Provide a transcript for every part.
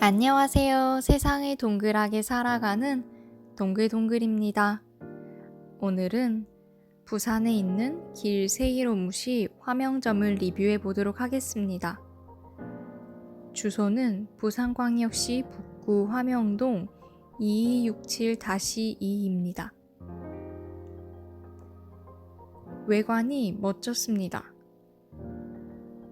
안녕하세요. 세상을 동글하게 살아가는 동글동글입니다. 오늘은 부산에 있는 길 세이로무시 화명점을 리뷰해 보도록 하겠습니다. 주소는 부산광역시 북구 화명동 2267-2입니다. 외관이 멋졌습니다.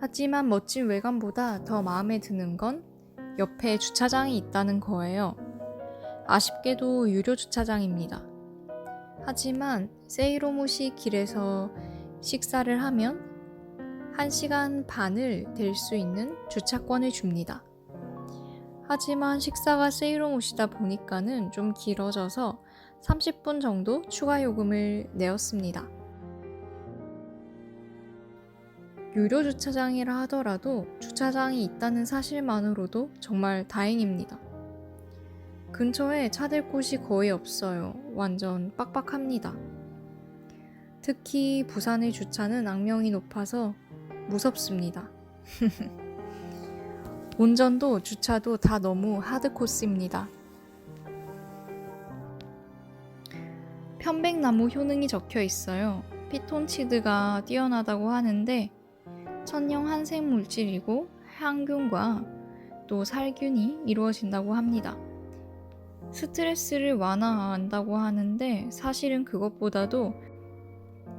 하지만 멋진 외관보다 더 마음에 드는 건 옆에 주차장이 있다는 거예요. 아쉽게도 유료 주차장입니다. 하지만 세이로무시 길에서 식사를 하면 1시간 반을 될 수 있는 주차권을 줍니다. 하지만 식사가 세이로무시다 보니까는 좀 길어져서 30분 정도 추가 요금을 내었습니다. 유료 주차장이라 하더라도 주차장이 있다는 사실만으로도 정말 다행입니다. 근처에 차댈 곳이 거의 없어요. 완전 빡빡합니다. 특히 부산의 주차는 악명이 높아서 무섭습니다. 운전도 주차도 다 너무 하드 코스입니다. 편백나무 효능이 적혀 있어요. 피톤치드가 뛰어나다고 하는데 천연 한생 물질이고 항균과 또 살균이 이루어진다고 합니다. 스트레스를 완화한다고 하는데 사실은 그것보다도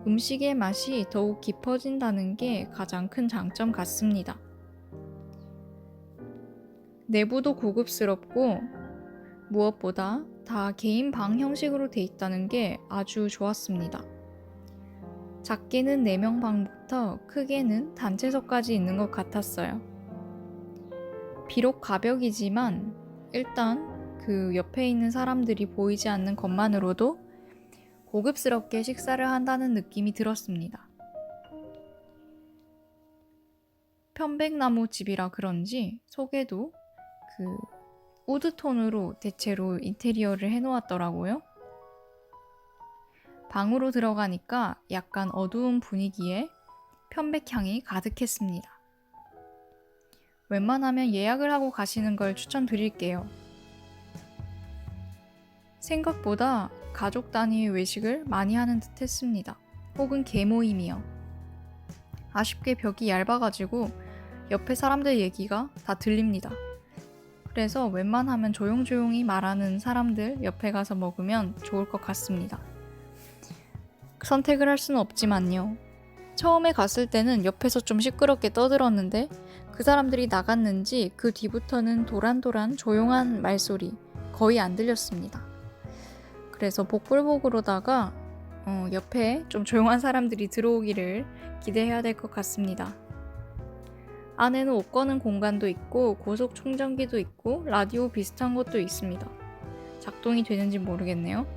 음식의 맛이 더욱 깊어진다는 게 가장 큰 장점 같습니다. 내부도 고급스럽고 무엇보다 다 개인 방 형식으로 돼 있다는 게 아주 좋았습니다. 작게는 4명 방부터 크게는 단체석까지 있는 것 같았어요. 비록 가벽이지만 일단 그 옆에 있는 사람들이 보이지 않는 것만으로도 고급스럽게 식사를 한다는 느낌이 들었습니다. 편백나무 집이라 그런지 속에도 그 우드 톤으로 대체로 인테리어를 해놓았더라고요. 방으로 들어가니까 약간 어두운 분위기에 편백향이 가득했습니다. 웬만하면 예약을 하고 가시는 걸 추천드릴게요. 생각보다 가족 단위의 외식을 많이 하는 듯 했습니다. 혹은 개모임이요. 아쉽게 벽이 얇아가지고 옆에 사람들 얘기가 다 들립니다. 그래서 웬만하면 조용조용히 말하는 사람들 옆에 가서 먹으면 좋을 것 같습니다. 선택을 할 수는 없지만요. 처음에 갔을 때는 옆에서 좀 시끄럽게 떠들었는데 그 사람들이 나갔는지 그 뒤부터는 도란도란 조용한 말소리 거의 안 들렸습니다. 그래서 복불복으로다가 어, 옆에 좀 조용한 사람들이 들어오기를 기대해야 될 것 같습니다. 안에는 옷 거는 공간도 있고 고속 충전기도 있고 라디오 비슷한 것도 있습니다. 작동이 되는지 모르겠네요.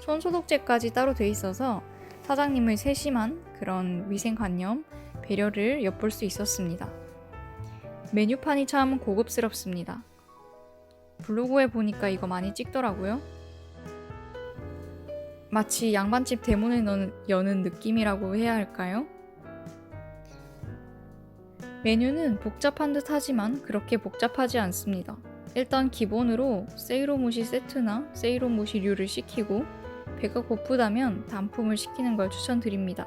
손소독제까지 따로 돼 있어서 사장님의 세심한 그런 위생관념, 배려를 엿볼 수 있었습니다. 메뉴판이 참 고급스럽습니다. 블로그에 보니까 이거 많이 찍더라고요. 마치 양반집 대문을 여는 느낌이라고 해야 할까요? 메뉴는 복잡한 듯 하지만 그렇게 복잡하지 않습니다. 일단 기본으로 세이로무시 세트나 세이로무시류를 시키고 배가 고프다면 단품을 시키는 걸 추천드립니다.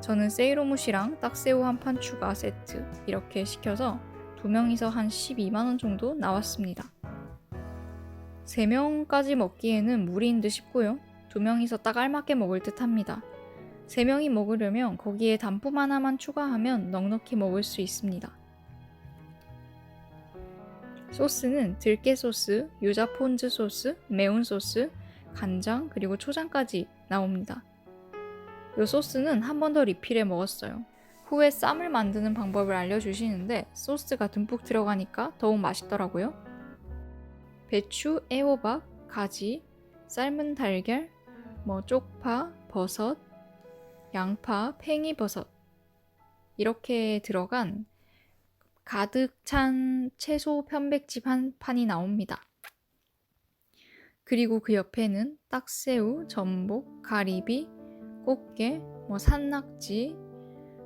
저는 세이로무시랑 딱새우 한 판 추가 세트 이렇게 시켜서 두 명이서 한 12만원 정도 나왔습니다. 3명까지 먹기에는 무리인 듯 싶고요. 두 명이서 딱 알맞게 먹을 듯 합니다. 3명이 먹으려면 거기에 단품 하나만 추가하면 넉넉히 먹을 수 있습니다. 소스는 들깨 소스, 유자 폰즈 소스, 매운 소스, 간장, 그리고 초장까지 나옵니다. 이 소스는 한 번 더 리필해 먹었어요. 후에 쌈을 만드는 방법을 알려주시는데 소스가 듬뿍 들어가니까 더욱 맛있더라고요. 배추, 애호박, 가지, 삶은 달걀, 뭐 쪽파, 버섯, 양파, 팽이버섯 이렇게 들어간 가득 찬 채소 편백집 한 판이 나옵니다. 그리고 그 옆에는 딱새우, 전복, 가리비, 꽃게, 뭐 산낙지,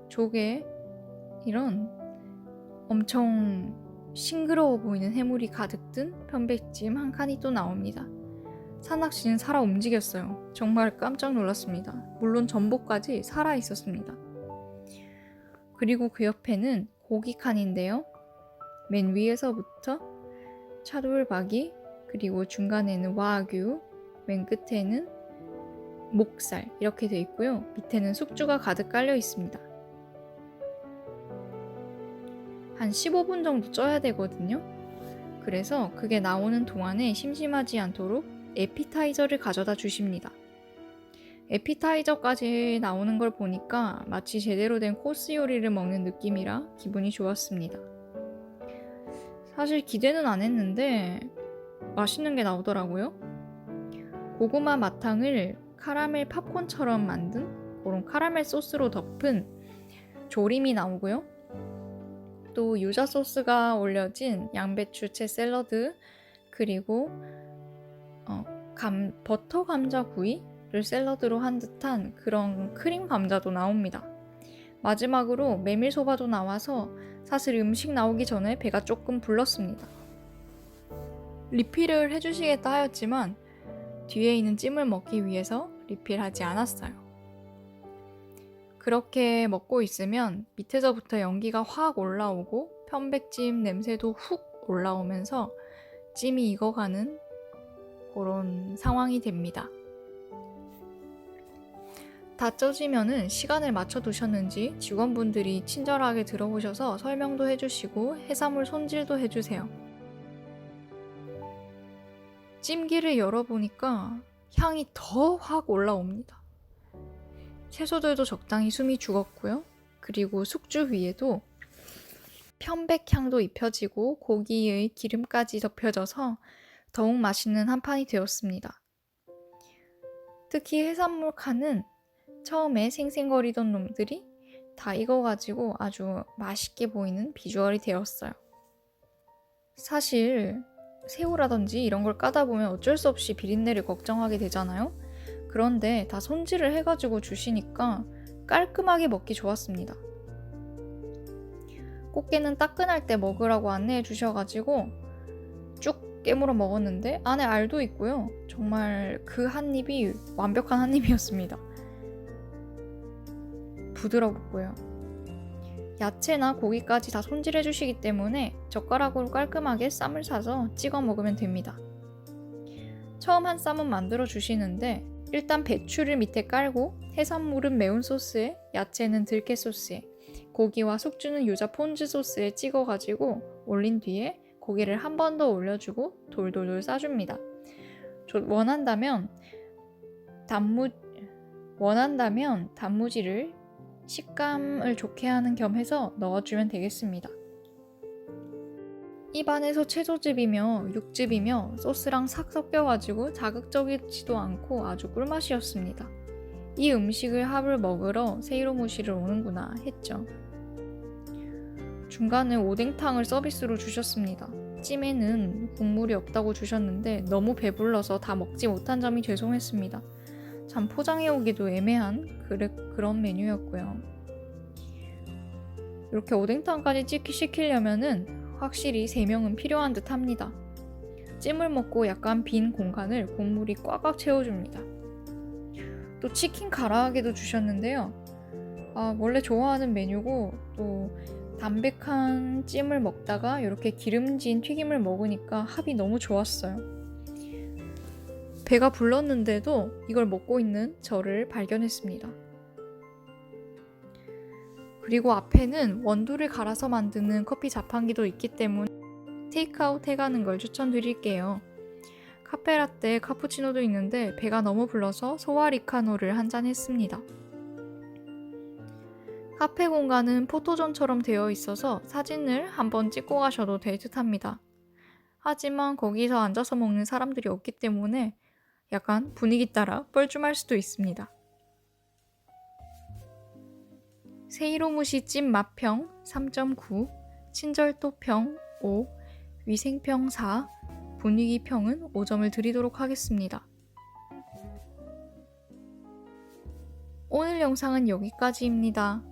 조개 이런 엄청 싱그러워 보이는 해물이 가득 든 편백찜 한 칸이 또 나옵니다. 산낙지는 살아 움직였어요. 정말 깜짝 놀랐습니다. 물론 전복까지 살아 있었습니다. 그리고 그 옆에는 고기 칸인데요. 맨 위에서부터 차돌박이, 그리고 중간에는 와규, 맨 끝에는 목살 이렇게 돼 있고요. 밑에는 숙주가 가득 깔려 있습니다. 한 15분 정도 쪄야 되거든요. 그래서 그게 나오는 동안에 심심하지 않도록 에피타이저를 가져다 주십니다. 에피타이저까지 나오는 걸 보니까 마치 제대로 된 코스 요리를 먹는 느낌이라 기분이 좋았습니다. 사실 기대는 안 했는데 맛있는 게 나오더라고요. 고구마 마탕을 카라멜 팝콘처럼 만든 그런 카라멜 소스로 덮은 조림이 나오고요. 또 유자 소스가 올려진 양배추 채 샐러드 그리고 어, 감, 버터 감자 구이를 샐러드로 한 듯한 그런 크림 감자도 나옵니다. 마지막으로 메밀소바도 나와서 사실 음식 나오기 전에 배가 조금 불렀습니다. 리필을 해주시겠다 하였지만 뒤에 있는 찜을 먹기 위해서 리필하지 않았어요. 그렇게 먹고 있으면 밑에서부터 연기가 확 올라오고 편백찜 냄새도 훅 올라오면서 찜이 익어가는 그런 상황이 됩니다. 다 쪄지면은 시간을 맞춰 두셨는지 직원분들이 친절하게 들어오셔서 설명도 해주시고 해산물 손질도 해주세요. 찜기를 열어보니까 향이 더 확 올라옵니다. 채소들도 적당히 숨이 죽었고요. 그리고 숙주 위에도 편백향도 입혀지고 고기의 기름까지 덮여져서 더욱 맛있는 한 판이 되었습니다. 특히 해산물 칸은 처음에 생생거리던 놈들이 다 익어가지고 아주 맛있게 보이는 비주얼이 되었어요. 사실 새우라든지 이런 걸 까다 보면 어쩔 수 없이 비린내를 걱정하게 되잖아요. 그런데 다 손질을 해가지고 주시니까 깔끔하게 먹기 좋았습니다. 꽃게는 따끈할 때 먹으라고 안내해 주셔가지고 쭉 깨물어 먹었는데 안에 알도 있고요. 정말 그 한 입이 완벽한 한 입이었습니다. 부드럽고요. 야채나 고기까지 다 손질해 주시기 때문에 젓가락으로 깔끔하게 쌈을 싸서 찍어 먹으면 됩니다. 처음 한 쌈은 만들어 주시는데 일단 배추를 밑에 깔고 해산물은 매운 소스에 야채는 들깨 소스에 고기와 숙주는 유자 폰즈 소스에 찍어 가지고 올린 뒤에 고기를 한 번 더 올려주고 돌돌돌 싸줍니다. 원한다면 단무 원한다면 단무지를 식감을 좋게 하는 겸 해서 넣어주면 되겠습니다. 입안에서 채소즙이며 육즙이며 소스랑 싹 섞여가지고 자극적이지도 않고 아주 꿀맛이었습니다. 이 음식을 합을 먹으러 세이로무시를 오는구나 했죠. 중간에 오뎅탕을 서비스로 주셨습니다. 찜에는 국물이 없다고 주셨는데 너무 배불러서 다 먹지 못한 점이 죄송했습니다. 참 포장해오기도 애매한 그런 메뉴였고요. 이렇게 오뎅탕까지 찍기 시키려면은 확실히 3명은 필요한 듯 합니다. 찜을 먹고 약간 빈 공간을 국물이 꽉꽉 채워줍니다. 또 치킨 가라아게도 주셨는데요. 아, 원래 좋아하는 메뉴고 또 담백한 찜을 먹다가 이렇게 기름진 튀김을 먹으니까 합이 너무 좋았어요. 배가 불렀는데도 이걸 먹고 있는 저를 발견했습니다. 그리고 앞에는 원두를 갈아서 만드는 커피 자판기도 있기 때문에 테이크아웃 해가는 걸 추천드릴게요. 카페라떼, 카푸치노도 있는데 배가 너무 불러서 소와리카노를 한 잔 했습니다. 카페 공간은 포토존처럼 되어 있어서 사진을 한번 찍고 가셔도 될 듯합니다. 하지만 거기서 앉아서 먹는 사람들이 없기 때문에 약간 분위기 따라 뻘쭘할 수도 있습니다. 세이로무시 찜 맛평 3.9, 친절도평 5, 위생평 4, 분위기평은 5점을 드리도록 하겠습니다. 오늘 영상은 여기까지입니다.